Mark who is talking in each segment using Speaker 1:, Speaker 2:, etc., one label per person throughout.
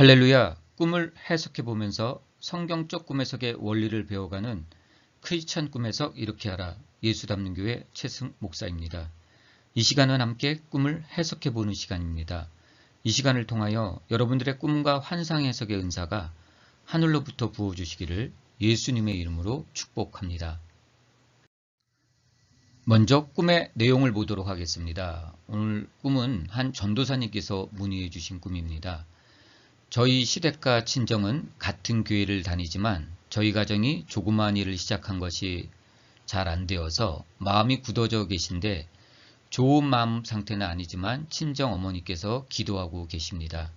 Speaker 1: 할렐루야, 꿈을 해석해 보면서 성경적 꿈 해석의 원리를 배워가는 크리스천 꿈 해석 이렇게 하라 예수 담는 교회 최승 목사입니다. 이 시간은 함께 꿈을 해석해 보는 시간입니다. 이 시간을 통하여 여러분들의 꿈과 환상 해석의 은사가 하늘로부터 부어주시기를 예수님의 이름으로 축복합니다. 먼저 꿈의 내용을 보도록 하겠습니다. 오늘 꿈은 한 전도사님께서 문의해 주신 꿈입니다. 저희 시댁과 친정은 같은 교회를 다니지만 저희 가정이 조그마한 일을 시작한 것이 잘 안 되어서 마음이 굳어져 계신데 좋은 마음 상태는 아니지만 친정 어머니께서 기도하고 계십니다.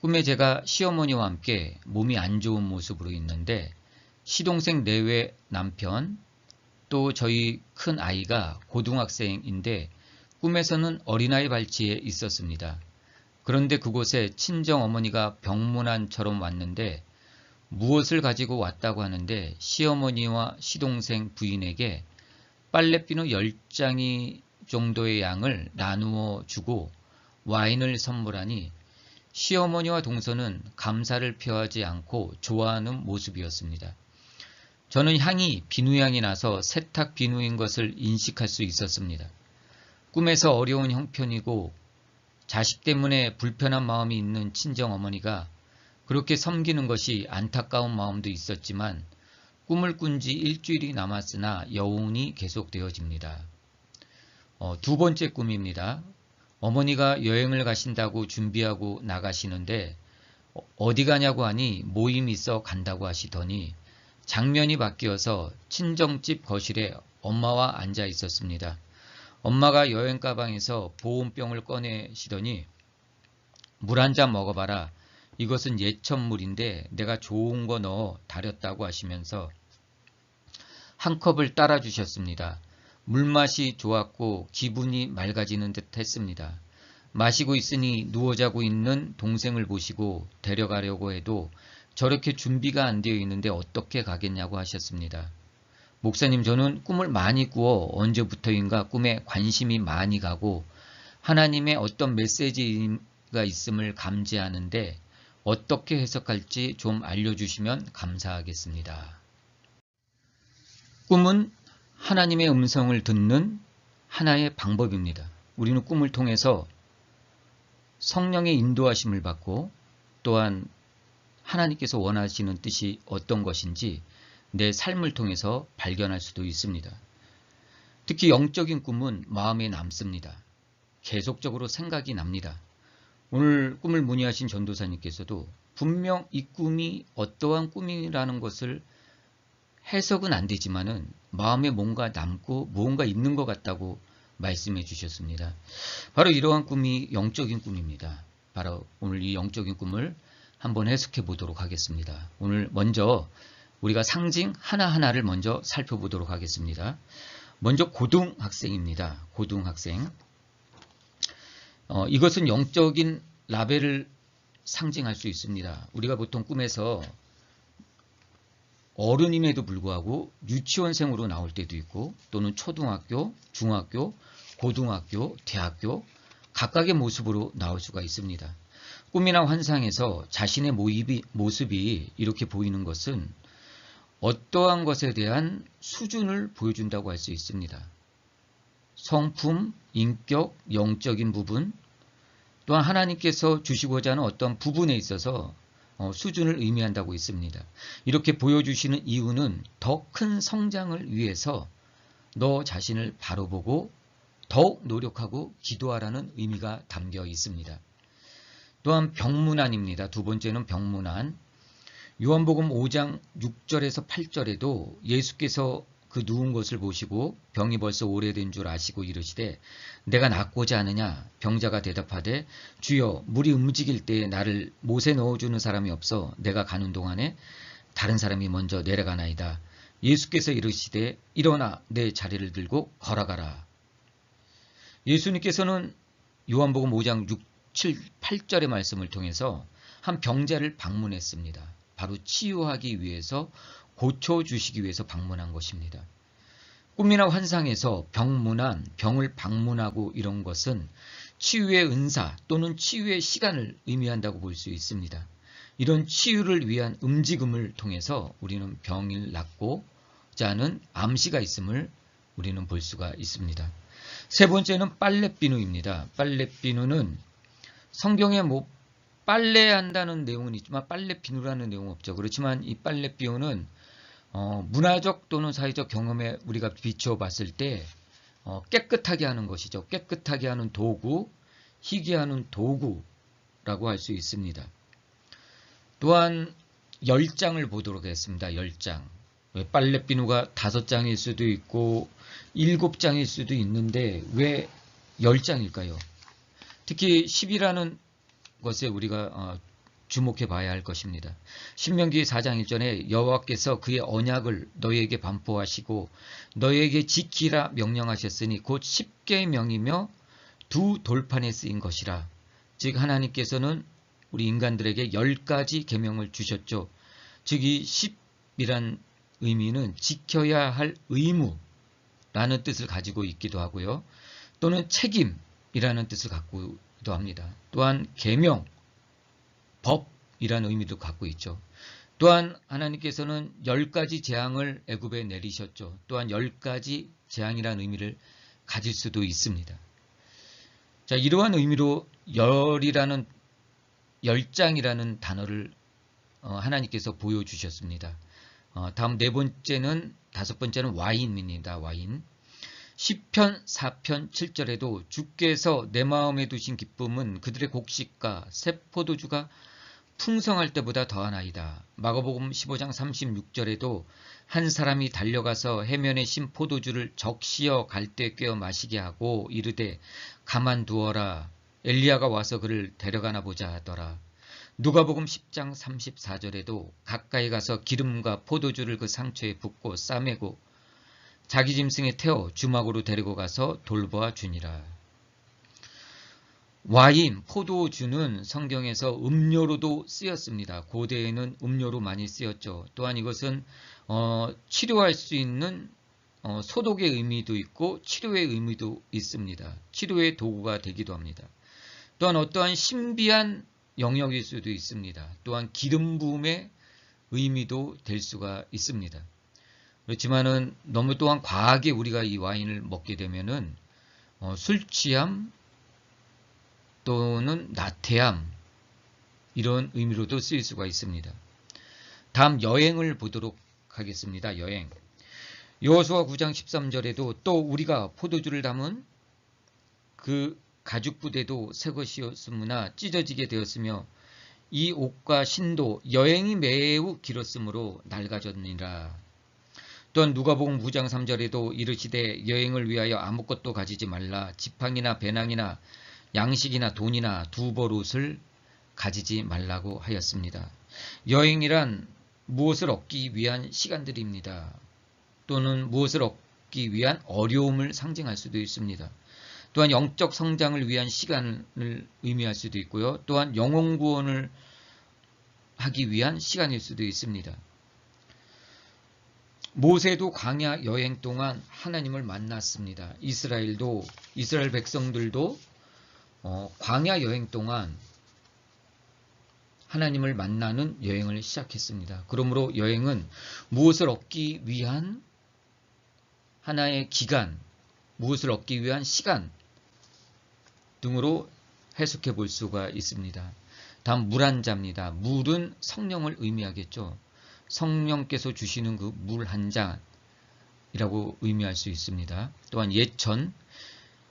Speaker 1: 꿈에 제가 시어머니와 함께 몸이 안 좋은 모습으로 있는데 시동생 내외 남편 또 저희 큰 아이가 고등학생인데 꿈에서는 어린아이 발치에 있었습니다. 그런데 그곳에 친정 어머니가 병문안처럼 왔는데 무엇을 가지고 왔다고 하는데 시어머니와 시동생 부인에게 빨래비누 10장이 정도의 양을 나누어 주고 와인을 선물하니 시어머니와 동서는 감사를 표하지 않고 좋아하는 모습이었습니다. 저는 향이 비누향이 나서 세탁 비누인 것을 인식할 수 있었습니다. 꿈에서 어려운 형편이고 자식 때문에 불편한 마음이 있는 친정 어머니가 그렇게 섬기는 것이 안타까운 마음도 있었지만 꿈을 꾼 지 일주일이 남았으나 여운이 계속되어집니다. 어, 두 번째 꿈입니다. 어머니가 여행을 가신다고 준비하고 나가시는데 어, 어디 가냐고 하니 모임이 있어 간다고 하시더니 장면이 바뀌어서 친정집 거실에 엄마와 앉아 있었습니다. 엄마가 여행 가방에서 보온병을 꺼내시더니 물 한 잔 먹어봐라. 이것은 예천물인데 내가 좋은 거 넣어 다렸다고 하시면서 한 컵을 따라 주셨습니다. 물맛이 좋았고 기분이 맑아지는 듯 했습니다. 마시고 있으니 누워 자고 있는 동생을 보시고 데려가려고 해도 저렇게 준비가 안 되어 있는데 어떻게 가겠냐고 하셨습니다. 목사님 저는 꿈을 많이 꾸어 언제부터인가 꿈에 관심이 많이 가고 하나님의 어떤 메시지가 있음을 감지하는데 어떻게 해석할지 좀 알려주시면 감사하겠습니다. 꿈은 하나님의 음성을 듣는 하나의 방법입니다. 우리는 꿈을 통해서 성령의 인도하심을 받고 또한 하나님께서 원하시는 뜻이 어떤 것인지 내 삶을 통해서 발견할 수도 있습니다. 특히 영적인 꿈은 마음에 남습니다. 계속적으로 생각이 납니다. 오늘 꿈을 문의하신 전도사님께서도 분명 이 꿈이 어떠한 꿈이라는 것을 해석은 안 되지만은 마음에 뭔가 남고 무언가 있는 것 같다고 말씀해 주셨습니다. 바로 이러한 꿈이 영적인 꿈입니다. 바로 오늘 이 영적인 꿈을 한번 해석해 보도록 하겠습니다. 오늘 먼저 우리가 상징 하나하나를 먼저 살펴보도록 하겠습니다. 먼저 고등학생입니다. 고등학생. 어, 이것은 영적인 라벨을 상징할 수 있습니다. 우리가 보통 꿈에서 어른임에도 불구하고 유치원생으로 나올 때도 있고 또는 초등학교, 중학교, 고등학교, 대학교 각각의 모습으로 나올 수가 있습니다. 꿈이나 환상에서 자신의 모습이 이렇게 보이는 것은 어떠한 것에 대한 수준을 보여준다고 할 수 있습니다. 성품, 인격, 영적인 부분, 또한 하나님께서 주시고자 하는 어떤 부분에 있어서 어, 수준을 의미한다고 있습니다. 이렇게 보여주시는 이유는 더 큰 성장을 위해서 너 자신을 바로 보고 더욱 노력하고 기도하라는 의미가 담겨 있습니다. 또한 병문안입니다. 두 번째는 병문안. 요한복음 5장 6절에서 8절에도 예수께서 그 누운 것을 보시고 병이 벌써 오래된 줄 아시고 이르시되 내가 낫고자 하느냐 병자가 대답하되 주여 물이 움직일 때에 나를 못에 넣어주는 사람이 없어 내가 가는 동안에 다른 사람이 먼저 내려가나이다. 예수께서 이르시되 일어나 내 자리를 들고 걸어가라. 예수님께서는 요한복음 5장 6, 7, 8절의 말씀을 통해서 한 병자를 방문했습니다. 바로 치유하기 위해서 고쳐주시기 위해서 방문한 것입니다. 꿈이나 환상에서 병문안, 병을 방문하고 이런 것은 치유의 은사 또는 치유의 시간을 의미한다고 볼 수 있습니다. 이런 치유를 위한 움직임을 통해서 우리는 병을 낫고자 하는 암시가 있음을 우리는 볼 수가 있습니다. 세 번째는 빨래비누입니다. 빨래비누는 성경에 뭐 빨래한다는 내용은 있지만 빨래 비누라는 내용은 없죠. 그렇지만 이 빨래 비누는 어, 문화적 또는 사회적 경험에 우리가 비추어 봤을 때 어, 깨끗하게 하는 것이죠. 깨끗하게 하는 도구, 희귀하는 도구라고 할 수 있습니다. 또한 10장을 보도록 하겠습니다. 10장. 빨래 비누가 5장일 수도 있고 7장일 수도 있는데 왜 10장일까요? 특히 10이라는 것에 우리가 어, 주목해 봐야 할 것입니다. 신명기 4장 1절에 여호와께서 그의 언약을 너희에게 반포하시고 너희에게 지키라 명령하셨으니 곧 10개의 명이며 두 돌판에 쓰인 것이라. 즉 하나님께서는 우리 인간들에게 10가지 계명을 주셨죠. 즉이 10이란 의미는 지켜야 할 의무라는 뜻을 가지고 있기도 하고요. 또는 책임이라는 뜻을 갖고 도 합니다. 또한 계명 법이라는 의미도 갖고 있죠. 또한 하나님께서는 열 가지 재앙을 애굽에 내리셨죠. 또한 열 가지 재앙이라는 의미를 가질 수도 있습니다. 자, 이러한 의미로 열이라는 열장이라는 단어를 어, 하나님께서 보여주셨습니다. 어, 다음 네 번째는 다섯 번째는 와인입니다. 와인. 10편 4편 7절에도 주께서 내 마음에 두신 기쁨은 그들의 곡식과 새 포도주가 풍성할 때보다 더하나이다. 마가복음 15장 36절에도 한 사람이 달려가서 해면에 신 포도주를 적시어 갈대 꿰어 마시게 하고 이르되 가만두어라. 엘리야가 와서 그를 데려가나 보자 하더라. 누가복음 10장 34절에도 가까이 가서 기름과 포도주를 그 상처에 붓고 싸매고 자기 짐승에 태워 주막으로 데리고 가서 돌보아 주니라. 와인, 포도주는 성경에서 음료로도 쓰였습니다. 고대에는 음료로 많이 쓰였죠. 또한 이것은 어, 치료할 수 있는 어, 소독의 의미도 있고 치료의 의미도 있습니다. 치료의 도구가 되기도 합니다. 또한 어떠한 신비한 영역일 수도 있습니다. 또한 기름 부음의 의미도 될 수가 있습니다. 그렇지만은 너무 또한 과하게 우리가 이 와인을 먹게 되면은 어, 술 취함 또는 나태함 이런 의미로도 쓰일 수가 있습니다. 다음 여행을 보도록 하겠습니다. 여행. 여호수아 9장 13절에도 또 우리가 포도주를 담은 그 가죽 부대도 새 것이었으므나 찢어지게 되었으며 이 옷과 신도 여행이 매우 길었으므로 낡아졌니라. 또한 누가복음 9장 3절에도 이르시되 여행을 위하여 아무것도 가지지 말라 지팡이나 배낭이나 양식이나 돈이나 두벌 옷을 가지지 말라고 하였습니다. 여행이란 무엇을 얻기 위한 시간들입니다. 또는 무엇을 얻기 위한 어려움을 상징할 수도 있습니다. 또한 영적 성장을 위한 시간을 의미할 수도 있고요. 또한 영혼 구원을 하기 위한 시간일 수도 있습니다. 모세도 광야 여행 동안 하나님을 만났습니다. 이스라엘도 이스라엘 백성들도 어, 광야 여행 동안 하나님을 만나는 여행을 시작했습니다. 그러므로 여행은 무엇을 얻기 위한 하나의 기간, 무엇을 얻기 위한 시간 등으로 해석해 볼 수가 있습니다. 다음 물 한 잔입니다. 물은 성령을 의미하겠죠. 성령께서 주시는 그 물 한 잔이라고 의미할 수 있습니다. 또한 예천,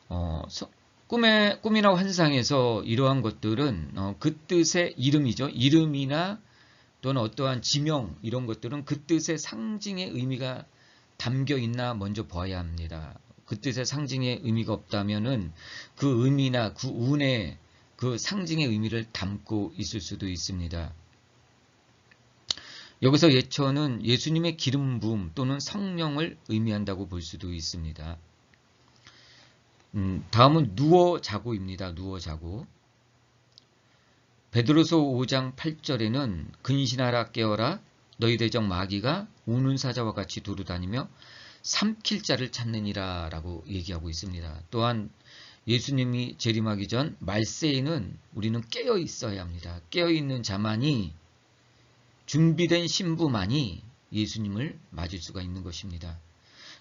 Speaker 1: 어, 꿈의 꿈이나 환상에서 이러한 것들은 어, 그 뜻의 이름이죠. 이름이나 또는 어떠한 지명 이런 것들은 그 뜻의 상징의 의미가 담겨 있나 먼저 봐야 합니다. 그 뜻의 상징의 의미가 없다면은 그 의미나 그 운의 그 상징의 의미를 담고 있을 수도 있습니다. 여기서 예천은 예수님의 기름 부음 또는 성령을 의미한다고 볼 수도 있습니다. 음, 다음은 누워 자고입니다. 누워 자고. 베드로서 5장 8절에는 근신하라 깨어라 너희 대적 마귀가 우는 사자와 같이 두루다니며 삼킬 자를 찾느니라 라고 얘기하고 있습니다. 또한 예수님이 재림하기 전 말세에는 우리는 깨어 있어야 합니다. 깨어 있는 자만이 준비된 신부만이 예수님을 맞을 수가 있는 것입니다.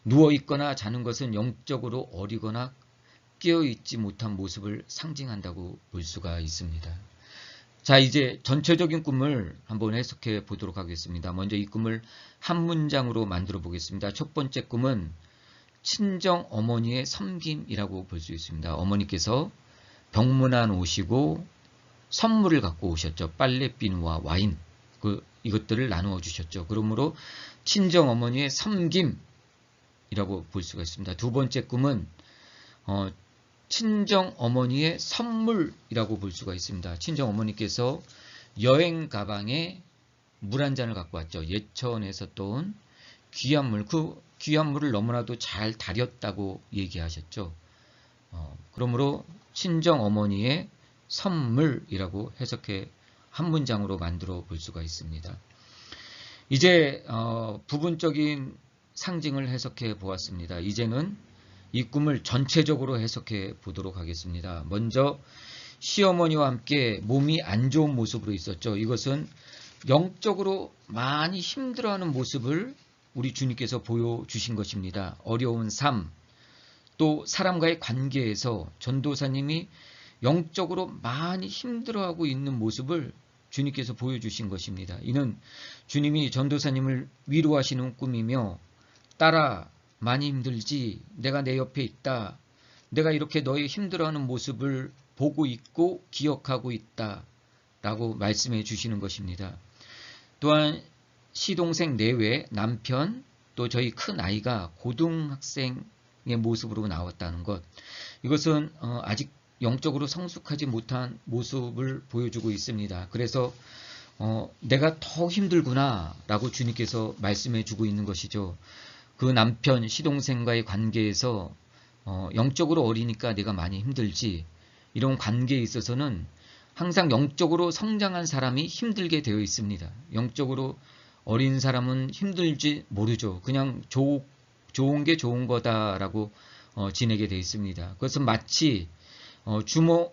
Speaker 1: 누워 있거나 자는 것은 영적으로 어리거나 깨어 있지 못한 모습을 상징한다고 볼 수가 있습니다. 자, 이제 전체적인 꿈을 한번 해석해 보도록 하겠습니다. 먼저 이 꿈을 한 문장으로 만들어 보겠습니다. 첫 번째 꿈은 친정 어머니의 섬김이라고 볼 수 있습니다. 어머니께서 병문안 오시고 선물을 갖고 오셨죠. 빨래 비누와 와인. 그 이것들을 나누어 주셨죠. 그러므로 친정 어머니의 섬김이라고 볼 수가 있습니다. 두 번째 꿈은 어, 친정 어머니의 선물이라고 볼 수가 있습니다. 친정 어머니께서 여행 가방에 물 한 잔을 갖고 왔죠. 예천에서 또온 귀한 물, 그 귀한 물을 너무나도 잘 다렸다고 얘기하셨죠. 어, 그러므로 친정 어머니의 선물이라고 해석해 한 문장으로 만들어 볼 수가 있습니다. 이제 어, 부분적인 상징을 해석해 보았습니다. 이제는 이 꿈을 전체적으로 해석해 보도록 하겠습니다. 먼저 시어머니와 함께 몸이 안 좋은 모습으로 있었죠. 이것은 영적으로 많이 힘들어하는 모습을 우리 주님께서 보여주신 것입니다. 어려운 삶, 또 사람과의 관계에서 전도사님이 영적으로 많이 힘들어하고 있는 모습을 주님께서 보여주신 것입니다. 이는 주님이 전도사님을 위로하시는 꿈이며 따라 많이 힘들지 내가 내 옆에 있다. 내가 이렇게 너의 힘들어하는 모습을 보고 있고 기억하고 있다. 라고 말씀해 주시는 것입니다. 또한 시동생 내외 남편 또 저희 큰 아이가 고등학생의 모습으로 나왔다는 것. 이것은 어, 아직 영적으로 성숙하지 못한 모습을 보여주고 있습니다. 그래서 어, 내가 더 힘들구나 라고 주님께서 말씀해 주고 있는 것이죠. 그 남편, 시동생과의 관계에서 어, 영적으로 어리니까 내가 많이 힘들지 이런 관계에 있어서는 항상 영적으로 성장한 사람이 힘들게 되어 있습니다. 영적으로 어린 사람은 힘들지 모르죠. 그냥 조, 좋은 게 좋은 거다라고 어, 지내게 되어 있습니다. 그것은 마치 어, 주머,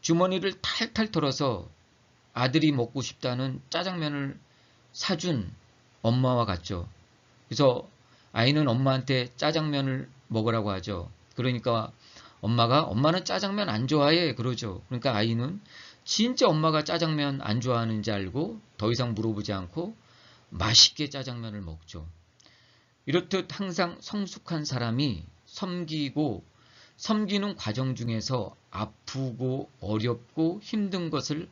Speaker 1: 주머니를 탈탈 털어서 아들이 먹고 싶다는 짜장면을 사준 엄마와 같죠. 그래서 아이는 엄마한테 짜장면을 먹으라고 하죠. 그러니까 엄마가 엄마는 짜장면 안 좋아해 그러죠. 그러니까 아이는 진짜 엄마가 짜장면 안 좋아하는지 알고 더 이상 물어보지 않고 맛있게 짜장면을 먹죠. 이렇듯 항상 성숙한 사람이 섬기고 섬기는 과정 중에서 아프고 어렵고 힘든 것을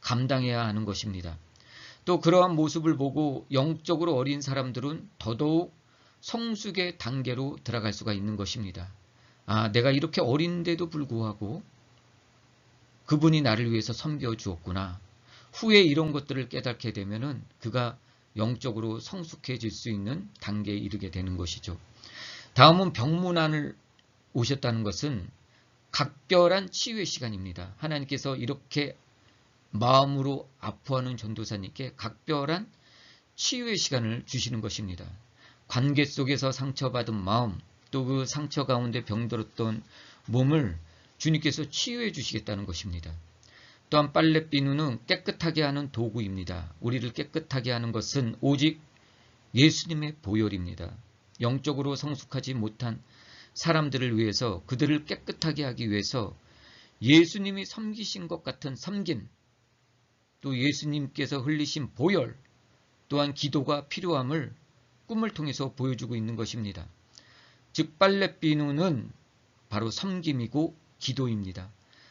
Speaker 1: 감당해야 하는 것입니다. 또 그러한 모습을 보고 영적으로 어린 사람들은 더더욱 성숙의 단계로 들어갈 수가 있는 것입니다. 아, 내가 이렇게 어린데도 불구하고 그분이 나를 위해서 섬겨 주었구나. 후에 이런 것들을 깨닫게 되면은 그가 영적으로 성숙해질 수 있는 단계에 이르게 되는 것이죠. 다음은 병문안을 오셨다는 것은 각별한 치유의 시간입니다. 하나님께서 이렇게 마음으로 아파하는 전도사님께 각별한 치유의 시간을 주시는 것입니다. 관계 속에서 상처받은 마음 또 그 상처 가운데 병들었던 몸을 주님께서 치유해 주시겠다는 것입니다. 또한 빨래 비누는 깨끗하게 하는 도구입니다. 우리를 깨끗하게 하는 것은 오직 예수님의 보혈입니다. 영적으로 성숙하지 못한 사람들을 위해서 그들을 깨끗하게 하기 위해서 예수님이 섬기신 것 같은 섬김 또 예수님께서 흘리신 보혈 또한 기도가 필요함을 꿈을 통해서 보여주고 있는 것입니다. 즉 빨래 비누는 바로 섬김이고 기도입니다.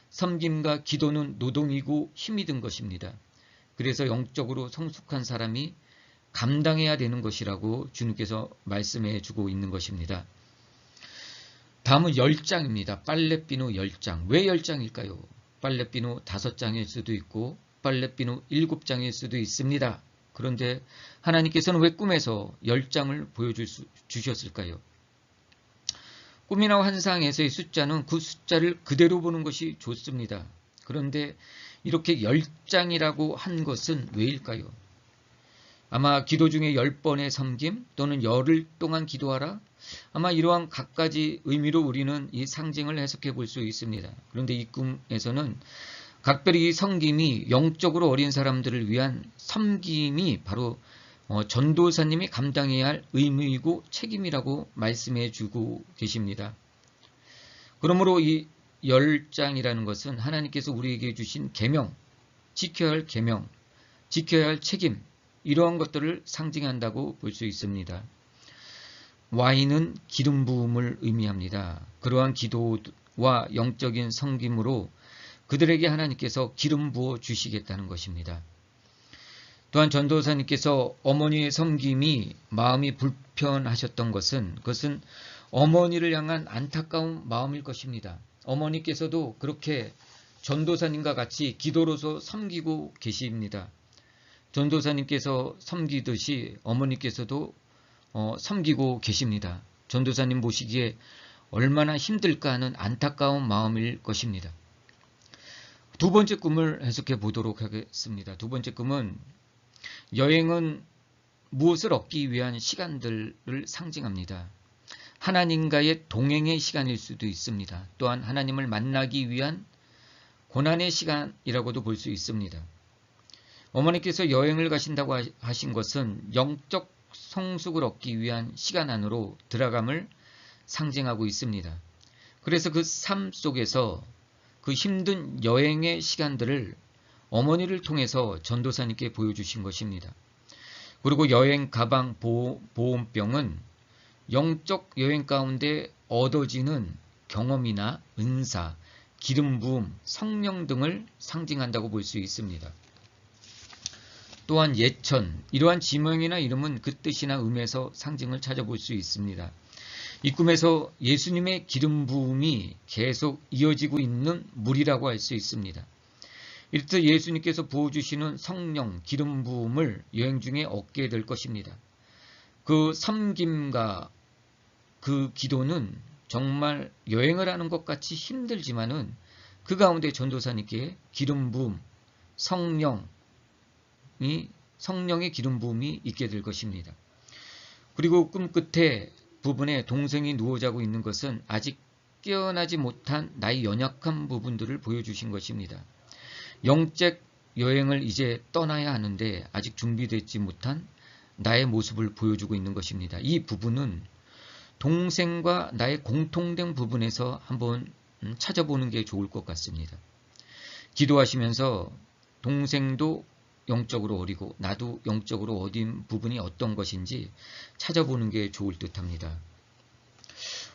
Speaker 1: 섬김과 기도는 노동이고 힘이 든 것입니다. 그래서 영적으로 성숙한 사람이 감당해야 되는 것이라고 주님께서 말씀해 주고 있는 것입니다. 다음은 10장입니다. 빨래비누 10장. 왜 10장일까요? 빨래비누 5장일 수도 있고 빨래비누 7장일 수도 있습니다. 그런데 하나님께서는 왜 꿈에서 10장을 보여주셨을까요? 꿈이나 환상에서의 숫자는 그 숫자를 그대로 보는 것이 좋습니다. 그런데 이렇게 10장이라고 한 것은 왜일까요? 아마 기도 중에 10번의 섬김 또는 열흘 동안 기도하라? 아마 이러한 각가지 의미로 우리는 이 상징을 해석해 볼 수 있습니다. 그런데 이 꿈에서는 각별히 이 섬김이 영적으로 어린 사람들을 위한 섬김이 바로 어, 전도사님이 감당해야 할 의무이고 책임이라고 말씀해 주고 계십니다. 그러므로 이 열장이라는 것은 하나님께서 우리에게 주신 계명, 지켜야 할 계명, 지켜야 할 책임 이러한 것들을 상징한다고 볼 수 있습니다. 와인은 기름 부음을 의미합니다. 그러한 기도와 영적인 성김으로 그들에게 하나님께서 기름 부어 주시겠다는 것입니다. 또한 전도사님께서 어머니의 섬김이 마음이 불편하셨던 것은 그것은 어머니를 향한 안타까운 마음일 것입니다. 어머니께서도 그렇게 전도사님과 같이 기도로서 섬기고 계십니다. 전도사님께서 섬기듯이 어머니께서도 어, 섬기고 계십니다. 전도사님 모시기에 얼마나 힘들까 하는 안타까운 마음일 것입니다. 두 번째 꿈을 해석해 보도록 하겠습니다. 두 번째 꿈은 여행은 무엇을 얻기 위한 시간들을 상징합니다. 하나님과의 동행의 시간일 수도 있습니다. 또한 하나님을 만나기 위한 고난의 시간이라고도 볼 수 있습니다. 어머니께서 여행을 가신다고 하신 것은 영적 성숙을 얻기 위한 시간 안으로 들어감을 상징하고 있습니다. 그래서 그 삶 속에서 그 힘든 여행의 시간들을 어머니를 통해서 전도사님께 보여주신 것입니다. 그리고 여행 가방 보험병은 영적 여행 가운데 얻어지는 경험이나 은사, 기름 부음, 성령 등을 상징한다고 볼 수 있습니다. 또한 예천, 이러한 지명이나 이름은 그 뜻이나 음에서 상징을 찾아볼 수 있습니다. 이 꿈에서 예수님의 기름 부음이 계속 이어지고 있는 물이라고 할 수 있습니다. 이렇듯 예수님께서 부어주시는 성령, 기름 부음을 여행 중에 얻게 될 것입니다. 그 섬김과 그 기도는 정말 여행을 하는 것 같이 힘들지만은 그 가운데 전도사님께 기름 부음, 성령, 이 성령의 기름 부음이 있게 될 것입니다. 그리고 꿈 끝에 부분에 동생이 누워 자고 있는 것은 아직 깨어나지 못한 나의 연약한 부분들을 보여주신 것입니다. 영적 여행을 이제 떠나야 하는데 아직 준비되지 못한 나의 모습을 보여주고 있는 것입니다. 이 부분은 동생과 나의 공통된 부분에서 한번 음, 찾아보는 게 좋을 것 같습니다. 기도하시면서 동생도 영적으로 어리고 나도 영적으로 어린 부분이 어떤 것인지 찾아보는 게 좋을 듯 합니다.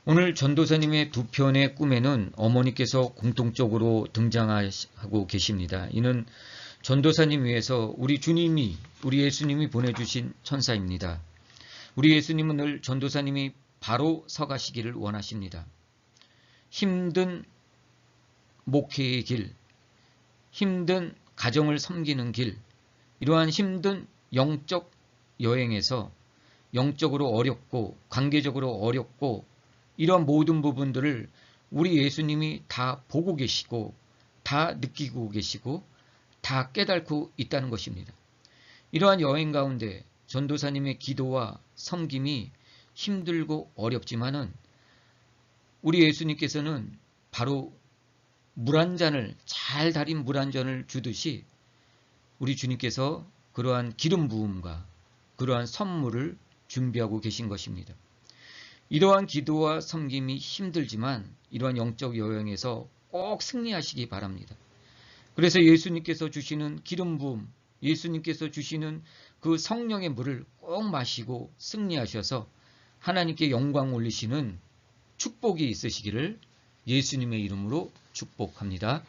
Speaker 1: 오늘 전도사님의 두 편의 꿈에는 어머니께서 공통적으로 등장하고 계십니다. 이는 전도사님 위해서 우리 주님이, 우리 예수님이 보내주신 천사입니다. 우리 예수님은 늘 전도사님이 바로 서가시기를 원하십니다. 힘든 목회의 길, 힘든 가정을 섬기는 길, 이러한 힘든 영적 여행에서 영적으로 어렵고 관계적으로 어렵고 이러한 모든 부분들을 우리 예수님이 다 보고 계시고 다 느끼고 계시고 다 깨닫고 있다는 것입니다. 이러한 여행 가운데 전도사님의 기도와 섬김이 힘들고 어렵지만은 우리 예수님께서는 바로 물 한 잔을 잘 달인 물 한 잔을 주듯이 우리 주님께서 그러한 기름 부음과 그러한 선물을 준비하고 계신 것입니다. 이러한 기도와 섬김이 힘들지만 이러한 영적 여행에서 꼭 승리하시기 바랍니다. 그래서 예수님께서 주시는 기름 부음, 예수님께서 주시는 그 성령의 물을 꼭 마시고 승리하셔서 하나님께 영광 올리시는 축복이 있으시기를 예수님의 이름으로 축복합니다.